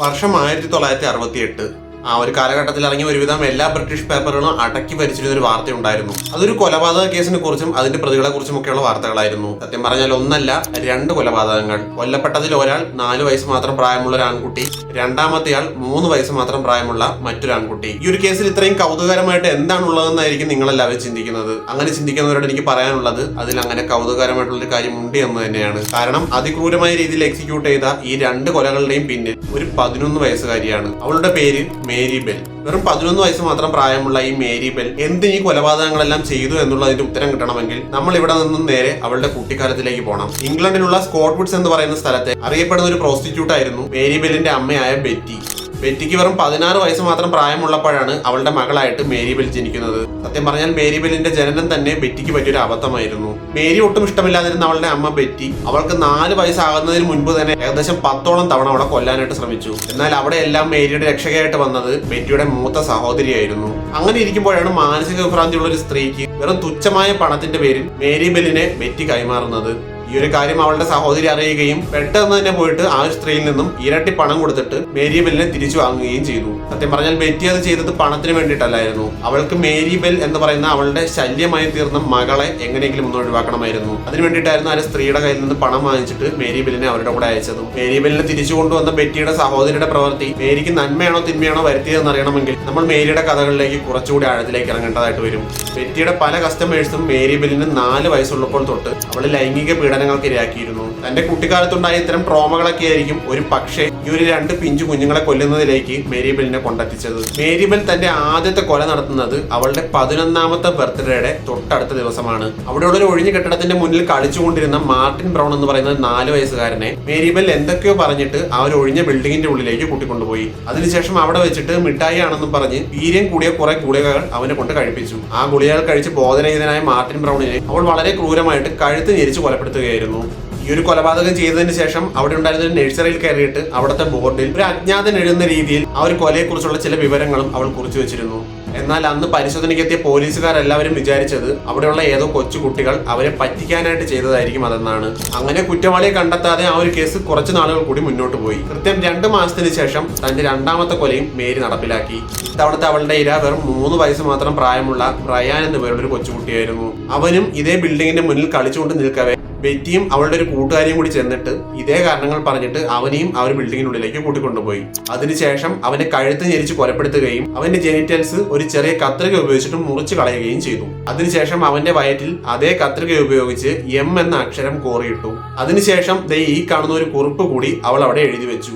വർഷം ആയിരത്തി തൊള്ളായിരത്തി അറുപത്തി എട്ട് ആ ഒരു കാലഘട്ടത്തിൽ ഇറങ്ങിയ ഒരുവിധം എല്ലാ ബ്രിട്ടീഷ് പേപ്പറുകളും അടക്കി ഭരിച്ചിരുന്ന ഒരു വാർത്തയുണ്ടായിരുന്നു. അതൊരു കൊലപാതക കേസിനെ കുറിച്ചും അതിന്റെ പ്രതികളെ കുറിച്ചും ഒക്കെയുള്ള വാർത്തകളായിരുന്നു. സത്യം പറഞ്ഞാൽ ഒന്നല്ല രണ്ട് കൊലപാതകങ്ങൾ. കൊല്ലപ്പെട്ടതിൽ ഒരാൾ നാല് വയസ്സ് മാത്രം പ്രായമുള്ള ഒരു ആൺകുട്ടി. രണ്ടാമത്തെയാൾ മൂന്ന് വയസ്സ് മാത്രം പ്രായമുള്ള മറ്റൊരു ആൺകുട്ടി. ഈ ഒരു കേസിൽ ഇത്രയും കൗതുകരമായിട്ട് എന്താണുള്ളതെന്നായിരിക്കും നിങ്ങളെല്ലാവരും ചിന്തിക്കുന്നത്. അങ്ങനെ ചിന്തിക്കുന്നവരോട് എനിക്ക് പറയാനുള്ളത് അതിൽ അങ്ങനെ കൗതുകരമായിട്ടുള്ള ഒരു കാര്യം ഉണ്ട് എന്ന് തന്നെയാണ്. കാരണം അതിക്രൂരമായ രീതിയിൽ എക്സിക്യൂട്ട് ചെയ്ത ഈ രണ്ട് കൊലകളുടെയും പിന്നിൽ ഒരു പതിനൊന്ന് വയസ്സുകാരിയാണ്. അവളുടെ പേര് മേരി ബെൽ. വെറും പതിനൊന്ന് വയസ്സ് മാത്രം പ്രായമുള്ള ഈ മേരി ബെൽ എന്തിന് ഈ കൊലപാതകങ്ങളെല്ലാം ചെയ്തു എന്നുള്ളതിന്റെ ഉത്തരം കിട്ടണമെങ്കിൽ നമ്മൾ ഇവിടെ നിന്നും നേരെ അവളുടെ കുട്ടിക്കാലത്തിലേക്ക് പോകണം ഇംഗ്ലണ്ടിലുള്ള സ്കോട്ട്വുഡ്സ് എന്ന് പറയുന്ന സ്ഥലത്തെ അറിയപ്പെടുന്ന ഒരു പ്രോസ്റ്റിറ്റ്യൂട്ട് ആയിരുന്നു മേരി ബെല്ലിന്റെ അമ്മയായ ബെറ്റി. ബെറ്റിക്ക് വെറും പതിനാറ് വയസ്സ് മാത്രം പ്രായമുള്ളപ്പോഴാണ് അവളുടെ മകളായിട്ട് മേരി ബെൽ ജനിക്കുന്നത്. സത്യം പറഞ്ഞാൽ മേരി ബെല്ലിന്റെ ജനനം തന്നെ ബെറ്റിക്ക് പറ്റിയൊരു അബദ്ധമായിരുന്നു. മേരി ഒട്ടും ഇഷ്ടമില്ലാതിരുന്ന അവളുടെ അമ്മ ബെറ്റി അവൾക്ക് നാല് വയസ്സാകുന്നതിന് മുൻപ് തന്നെ ഏകദേശം പത്തോളം തവണ അവളെ കൊല്ലാനായിട്ട് ശ്രമിച്ചു. എന്നാൽ അവിടെ എല്ലാം മേരിയുടെ രക്ഷകയായിട്ട് വന്നത് ബെറ്റിയുടെ മൂത്ത സഹോദരിയായിരുന്നു. അങ്ങനെ ഇരിക്കുമ്പോഴാണ് മാനസിക വിഭ്രാന്തിയുള്ള ഒരു സ്ത്രീക്ക് വെറും തുച്ഛമായ പണത്തിന്റെ പേരിൽ മേരി ബെല്ലിനെ ബെറ്റി കൈമാറുന്നത്. ഈ ഒരു കാര്യം അവളുടെ സഹോദരി അറിയുകയും പെട്ടെന്ന് തന്നെ പോയിട്ട് ആ സ്ത്രീയിൽ നിന്നും ഇരട്ടി പണം കൊടുത്തിട്ട് മേരി ബെല്ലിനെ തിരിച്ചു വാങ്ങുകയും ചെയ്തു. സത്യം പറഞ്ഞാൽ ബെറ്റി അത് ചെയ്തത് പണത്തിന് വേണ്ടിയിട്ടല്ലായിരുന്നു. അവൾക്ക് മേരി ബെൽ എന്ന് പറയുന്ന അവളുടെ ശല്യമായി തീർന്ന മകളെ എങ്ങനെയെങ്കിലും ഒന്ന് ഒഴിവാക്കണമായിരുന്നു. അതിനു വേണ്ടിയിട്ടായിരുന്നു ആ സ്ത്രീയുടെ കയ്യിൽ നിന്ന് പണം വാങ്ങിച്ചിട്ട് മേരി ബെല്ലിനെ അവരുടെ കൂടെ അയച്ചതും. മേരി ബെല്ലിനെ തിരിച്ചു കൊണ്ടുവന്ന ബെറ്റിയുടെ സഹോദരിയുടെ പ്രവൃത്തി മേരിക്ക് നന്മയാണോ തിന്മയാണോ വരുത്തിയതെന്ന് അറിയണമെങ്കിൽ നമ്മൾ മേരിയുടെ കഥകളിലേക്ക് കുറച്ചുകൂടി ആഴത്തിലേക്ക് ഇറങ്ങേണ്ടതായിട്ട് വരും. ബെറ്റിയുടെ പല കസ്റ്റമേഴ്സും മേരി ബെല്ലിന് നാല് വയസ്സുള്ളപ്പോൾ തൊട്ട് അവളെ ലൈംഗിക പീഡനങ്ങൾക്ക് ഇരയാക്കിയിരുന്നു തന്റെ കുട്ടിക്കാലത്തുണ്ടായ ഇത്തരം ട്രോമകളൊക്കെ ആയിരിക്കും ഒരു പക്ഷേ ഈ ഒരു രണ്ട് പിഞ്ചു കുഞ്ഞുങ്ങളെ കൊല്ലുന്നതിലേക്ക് മേരിബെലിനെ കൊണ്ടെത്തിച്ചത്. മേരിബെൽ തന്റെ ആദ്യത്തെ കൊല നടത്തുന്നത് അവളുടെ പതിനൊന്നാമത്തെ ബർത്ത്ഡേയുടെ തൊട്ടടുത്ത ദിവസമാണ്. അവിടെയുള്ള ഒരു ഒഴിഞ്ഞ കെട്ടിടത്തിന്റെ മുന്നിൽ കളിച്ചുകൊണ്ടിരുന്ന മാർട്ടിൻ ബ്രൗൺ എന്ന് പറയുന്ന നാല് വയസ്സുകാരനെ മേരിബൽ എന്തൊക്കെയോ പറഞ്ഞിട്ട് ആ ഒരു ഒഴിഞ്ഞ ബിൽഡിങ്ങിന്റെ ഉള്ളിലേക്ക് കൂട്ടിക്കൊണ്ടുപോയി. അതിനുശേഷം അവിടെ വെച്ചിട്ട് മിഠായി ആണെന്നും പറഞ്ഞ് വീര്യം കൂടിയ കുറെ ഗുളികകൾ അവനെ കൊണ്ട് കഴിപ്പിച്ചു. ആ ഗുളികകൾ കഴിച്ച് ബോധരഹിതനായ മാർട്ടിൻ ബ്രൗണിനെ അവൾ വളരെ ക്രൂരമായിട്ട് കഴുത്ത് ഞെരിച്ച് കൊലപ്പെടുത്തുകയായിരുന്നു ഈ ഒരു കൊലപാതകം ചെയ്തതിന് ശേഷം അവിടെ ഉണ്ടായിരുന്ന ഒരു നഴ്സറിയിൽ കയറിയിട്ട് അവിടുത്തെ ബോർഡിൽ ഒരു അജ്ഞാതൻ എഴുതുന്ന രീതിയിൽ ആ ഒരു കൊലയെക്കുറിച്ചുള്ള ചില വിവരങ്ങളും അവൾ കുറിച്ചു വെച്ചിരുന്നു. എന്നാൽ അന്ന് പരിശോധനയ്ക്ക് എത്തിയ പോലീസുകാരെല്ലാവരും വിചാരിച്ചത് അവിടെയുള്ള ഏതോ കൊച്ചു കുട്ടികൾ അവരെ പറ്റിക്കാനായിട്ട് ചെയ്തതായിരിക്കും അതെന്നാണ്. അങ്ങനെ കുറ്റവാളിയെ കണ്ടെത്താതെ ആ ഒരു കേസ് കുറച്ച് നാളുകൾ കൂടി മുന്നോട്ട് പോയി. കൃത്യം രണ്ട് മാസത്തിന് ശേഷം തന്റെ രണ്ടാമത്തെ കൊലയും മേരി നടപ്പിലാക്കി. ഇത്തവണത്തെ അവളുടെ ഇര വെറും മൂന്ന് വയസ്സ് മാത്രം പ്രായമുള്ള റയാൻ എന്ന് പേരുടെ ഒരു കൊച്ചുകുട്ടിയായിരുന്നു. അവനും ഇതേ ബിൽഡിങ്ങിന്റെ മുന്നിൽ കളിച്ചുകൊണ്ട് നിൽക്കവേ ബെറ്റിയും അവളുടെ ഒരു കൂട്ടുകാരിയും കൂടി ചെന്നിട്ട് ഇതേ കാരണങ്ങൾ പറഞ്ഞിട്ട് അവനെയും ആ ഒരു ബിൽഡിങ്ങിനുള്ളിലേക്ക് കൂട്ടിക്കൊണ്ടുപോയി. അതിനുശേഷം അവനെ കഴുത്ത് ഞെരിച്ച് കൊലപ്പെടുത്തുകയും അവന്റെ ജെനിറ്റൽസ് ഒരു ചെറിയ കത്രിക ഉപയോഗിച്ചിട്ട് മുറിച്ചു കളയുകയും ചെയ്തു. അതിനുശേഷം അവന്റെ വയറ്റിൽ അതേ കത്രിക ഉപയോഗിച്ച് എം എന്ന അക്ഷരം കോറിയിട്ടു. അതിനുശേഷം ദേ ഈ കാണുന്ന ഒരു കുറിപ്പ് കൂടി അവൾ അവിടെ എഴുതി വെച്ചു.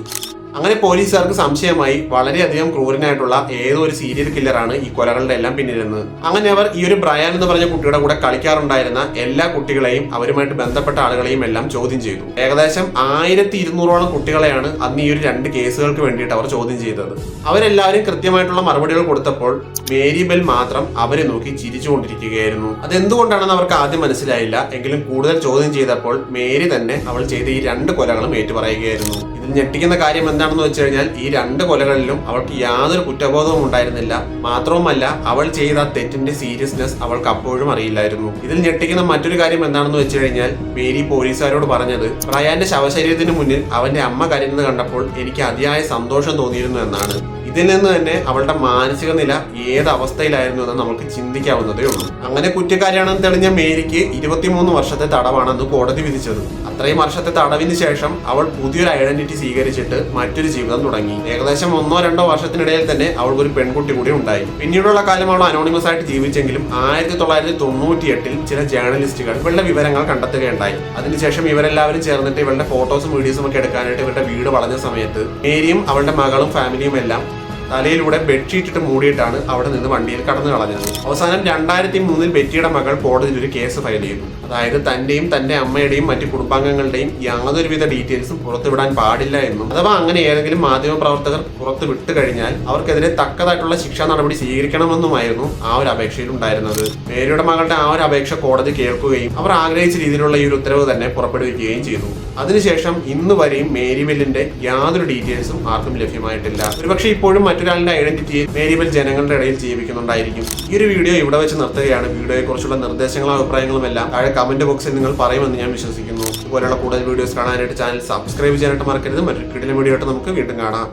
അങ്ങനെ പോലീസുകാർക്ക് സംശയമായി വളരെയധികം ക്രൂരനായിട്ടുള്ള ഏതോ ഒരു സീരിയൽ കില്ലറാണ് ഈ കൊലകളുടെ എല്ലാം പിന്നിലെന്ന് അങ്ങനെ അവർ ഈ ഒരു ബ്രയാൻ എന്ന് പറഞ്ഞ കുട്ടിയുടെ കൂടെ കളിക്കാറുണ്ടായിരുന്ന എല്ലാ കുട്ടികളെയും അവരുമായിട്ട് ബന്ധപ്പെട്ട ആളുകളെയും എല്ലാം ചോദ്യം ചെയ്തു. ഏകദേശം ആയിരത്തി ഇരുന്നൂറോളം കുട്ടികളെയാണ് അന്ന് ഈ ഒരു രണ്ട് കേസുകൾക്ക് വേണ്ടിയിട്ട് അവർ ചോദ്യം ചെയ്തത്. അവരെല്ലാവരും കൃത്യമായിട്ടുള്ള മറുപടികൾ കൊടുത്തപ്പോൾ മേരി ബെൽ മാത്രം അവരെ നോക്കി ചിരിച്ചുകൊണ്ടിരിക്കുകയായിരുന്നു. അതെന്തുകൊണ്ടാണെന്ന് അവർക്ക് ആദ്യം മനസ്സിലായില്ല. എങ്കിലും കൂടുതൽ ചോദ്യം ചെയ്തപ്പോൾ മേരി തന്നെ അവൾ ചെയ്ത ഈ രണ്ട് കൊലകളും ഏറ്റുപറയുകയായിരുന്നു. ഞെട്ടിക്കുന്ന കാര്യം എന്താണെന്ന് വെച്ച് കഴിഞ്ഞാൽ ഈ രണ്ട് കൊലകളിലും അവൾക്ക് യാതൊരു കുറ്റബോധവും ഉണ്ടായിരുന്നില്ല. മാത്രവുമല്ല അവൾ ചെയ്ത തെറ്റിന്റെ സീരിയസ്നെസ് അവൾക്ക് അപ്പോഴും അറിയില്ലായിരുന്നു. ഇതിൽ ഞെട്ടിക്കുന്ന മറ്റൊരു കാര്യം എന്താണെന്ന് വെച്ച് കഴിഞ്ഞാൽ മേരി പോലീസുകാരോട് പറഞ്ഞത് റയാന്റെ ശവശരീരത്തിന് മുന്നിൽ അവന്റെ അമ്മ കരയുന്നത് കണ്ടപ്പോൾ എനിക്ക് അതിയായ സന്തോഷം തോന്നിയിരുന്നു എന്നാണ്. ഇതിൽ നിന്ന് തന്നെ അവളുടെ മാനസിക നില ഏത് അവസ്ഥയിലായിരുന്നു എന്ന് നമുക്ക് ചിന്തിക്കാവുന്നതേ ഉള്ളൂ. അങ്ങനെ കുറ്റക്കാരിയാണെന്ന് തെളിഞ്ഞ മേരിക്ക് ഇരുപത്തിമൂന്ന് വർഷത്തെ തടവാണെന്ന് കോടതി വിധിച്ചത്. അത്രയും വർഷത്തെ തടവിന് ശേഷം അവൾ പുതിയൊരു ഐഡന്റിറ്റി സ്വീകരിച്ചിട്ട് മറ്റൊരു ജീവിതം തുടങ്ങി. ഏകദേശം ഒന്നോ രണ്ടോ വർഷത്തിനിടയിൽ തന്നെ അവൾക്ക് ഒരു പെൺകുട്ടി കൂടി ഉണ്ടായി. പിന്നീടുള്ള കാലം അവൾ അനോണിമസ് ആയിട്ട് ജീവിച്ചെങ്കിലും ആയിരത്തി തൊള്ളായിരത്തി തൊണ്ണൂറ്റി എട്ടിൽ ചില ജേർണലിസ്റ്റുകൾ ഇവളുടെ വിവരങ്ങൾ കണ്ടെത്തുകയുണ്ടായി. അതിനുശേഷം ഇവരെല്ലാവരും ചേർന്നിട്ട് ഇവളുടെ ഫോട്ടോസും വീഡിയോസും ഒക്കെ എടുക്കാനായിട്ട് ഇവരുടെ വീട് വളഞ്ഞ സമയത്ത് മേരിയും അവളുടെ മകളും ഫാമിലിയും എല്ലാം തലയിലൂടെ ബെഡ്ഷീറ്റ് ഇട്ട് മൂടിയിട്ടാണ് അവിടെ നിന്ന് വണ്ടിയിൽ കടന്നു കളഞ്ഞത് അവസാനം രണ്ടായിരത്തി മൂന്നിൽ ബെറ്റിയുടെ മകൾ കോടതിയിൽ ഒരു കേസ് ഫയൽ ചെയ്തു. അതായത് തന്റെയും തന്റെ അമ്മയുടെയും മറ്റ് കുടുംബാംഗങ്ങളുടെയും യാതൊരുവിധ ഡീറ്റെയിൽസും പുറത്തുവിടാൻ പാടില്ല എന്നും അഥവാ അങ്ങനെ ഏതെങ്കിലും മാധ്യമ പ്രവർത്തകർ പുറത്തു വിട്ടു കഴിഞ്ഞാൽ അവർക്കെതിരെ തക്കതായിട്ടുള്ള ശിക്ഷാ നടപടി സ്വീകരിക്കണമെന്നുമായിരുന്നു ആ ഒരു അപേക്ഷയിൽ ഉണ്ടായിരുന്നത്. മേരിയുടെ മകളുടെ ആ ഒരു അപേക്ഷ കോടതി കേൾക്കുകയും അവർ ആഗ്രഹിച്ച രീതിയിലുള്ള ഈ ഒരു ഉത്തരവ് തന്നെ പുറപ്പെടുവിക്കുകയും ചെയ്തു. അതിനുശേഷം ഇന്ന് വരെയും മേരി ബെല്ലിന്റെ യാതൊരു ഡീറ്റെയിൽസും ആർക്കും ലഭ്യമായിട്ടില്ല. ഒരുപക്ഷെ ഇപ്പോഴും മറ്റൊരാളുടെ ഐഡന്റിറ്റിയെ മേരിബെൽ ജനങ്ങളുടെ ഇടയിൽ ജീവിക്കുന്നുണ്ടായിരിക്കും. ഈ ഒരു വീഡിയോ ഇവിടെ വെച്ച് നിർത്തുകയാണ്. വീഡിയോയെ കുറിച്ചുള്ള നിർദ്ദേശങ്ങളും അഭിപ്രായങ്ങളും എല്ലാം താഴെ കമന്റ് ബോക്സിൽ നിങ്ങൾ പറയുമെന്ന് ഞാൻ വിശ്വസിക്കുന്നു. ഇതുപോലെയുള്ള കൂടുതൽ വീഡിയോസ് കാണാനായിട്ട് ചാനൽ സബ്സ്ക്രൈബ് ചെയ്യാനായിട്ട് മറക്കരുത്. മറ്റൊരു കിടിലും വീഡിയോ ആയിട്ട് നമുക്ക് വീണ്ടും കാണാം.